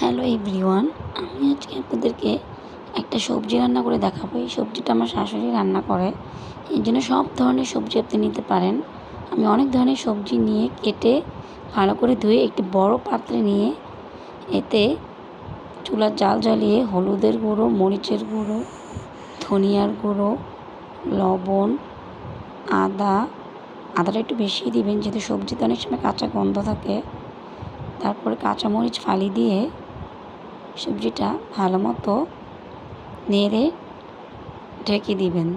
Hello everyone, আমি আজকে আপনাদেরকে একটা সবজি রান্না করে দেখাবো। এই সবজিটা আমার শাশুড়ি রান্না করে। এই জন্য সব ধরনের সবজি আপনি নিতে পারেন। আমি অনেক ধরনের সবজি নিয়ে কেটে ভালো করে ধুয়ে একটি বড় পাত্রে নিয়ে এতে চুলার জাল জ্বালিয়ে হলুদের গুঁড়ো, মরিচের গুঁড়ো, ধনিয়ার গুঁড়ো, লবণ, আদা, আদাটা একটু বেশি দিবেন যেহেতু সবজিতে অনেক সময় কাঁচা গন্ধ থাকে। তারপরে কাঁচামরিচ ফালি দিয়ে সবজিটা ভালো মতো নেড়ে ঢেকে দিবেন।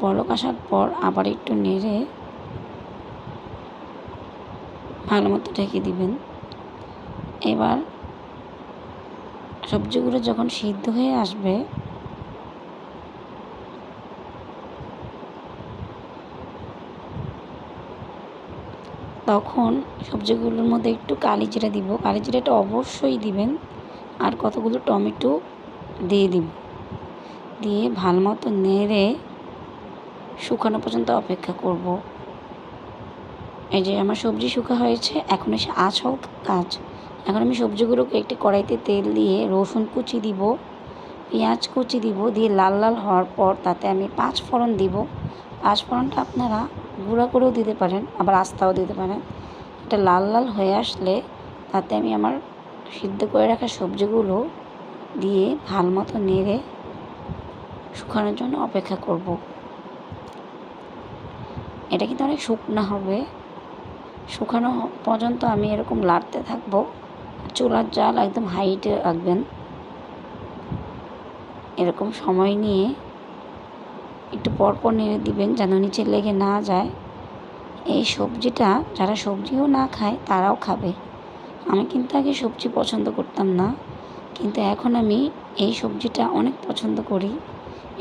পলক আসার পর আবার একটু নেড়ে ভালো মতো ঢেকে দিবেন। এবার সবজিগুলো যখন সিদ্ধ হয়ে আসবে, তখন সবজিগুলোর মধ্যে একটু কালি জিরা দিব। কালি জিরাটা অবশ্যই দিবেন। আর কতগুলো টমেটো দিয়ে দিব। দিয়ে ভালো মতো নেড়ে শুকানো পর্যন্ত অপেক্ষা করব। এই যে আমার সবজি শুকা হয়েছে, এখন এসে আছল কাজ এখন আমি সবজিগুলোকে একটি কড়াইতে তেল দিয়ে রসুন কুচি দিব, পেঁয়াজ কুচি দিব, দিয়ে লাল লাল হওয়ার পর তাতে আমি পাঁচ ফোড়ন দিব। পাঁচ ফোড়নটা আপনারা গুঁড়া করেও দিতে পারেন, আবার আস্তাও দিতে পারেন। এটা লাল লাল হয়ে আসলে তাতে আমি আমার সিদ্ধ করে রাখা সবজিগুলো দিয়ে ভালো মতো নেড়ে শুকানোর জন্য অপেক্ষা করব। এটা কিন্তু অনেক শুকনো হবে। শুকানো পর্যন্ত আমি এরকম লাড়তে থাকব। চুলার জাল একদম হাইটে রাখবেন। এরকম সময় নিয়ে একটু পরপর নেড়ে দিবেন যেন নিচে লেগে না যায়। এই সবজিটা যারা সবজিও না খায় তারাও খাবে। আমি কিন্তু আগে সবজি পছন্দ করতাম না, কিন্তু এখন আমি এই সবজিটা অনেক পছন্দ করি।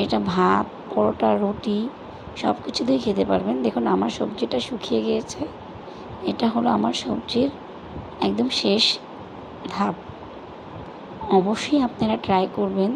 এটা ভাত, পরোটা, রুটি সব কিছু দিয়ে খেতে পারবেন। দেখুন, আমার সবজিটা শুকিয়ে গিয়েছে। এটা হলো আমার সবজির একদম শেষ ধাপ। অবশ্যই আপনারা ট্রাই করবেন।